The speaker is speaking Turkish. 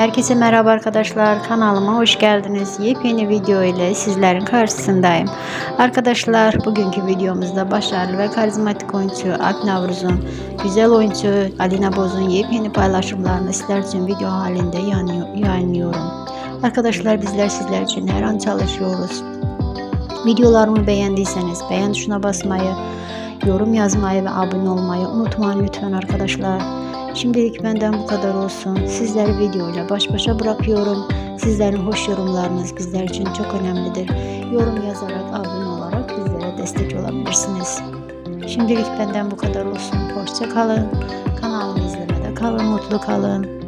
Herkese merhaba arkadaşlar. Kanalıma hoş geldiniz. Yepyeni video ile sizlerin karşısındayım. Arkadaşlar bugünkü videomuzda başarılı ve karizmatik oyuncu Alp Navruz'un, güzel oyuncu Alina Boz'un yepyeni paylaşımlarını sizler için video halinde yayınlıyor- yayınlıyorum. Arkadaşlar bizler sizler için her an çalışıyoruz. Videolarımı beğendiyseniz beğen tuşuna basmayı, yorum yazmayı ve abone olmayı unutmayın lütfen arkadaşlar. Şimdilik benden bu kadar olsun. Sizleri videoyla baş başa bırakıyorum. Sizlerin hoş yorumlarınız bizler için çok önemlidir. Yorum yazarak, abone olarak bizlere destek olabilirsiniz. Şimdilik benden bu kadar olsun. Hoşça kalın. Kanalımı izlemede kalın, mutlu kalın.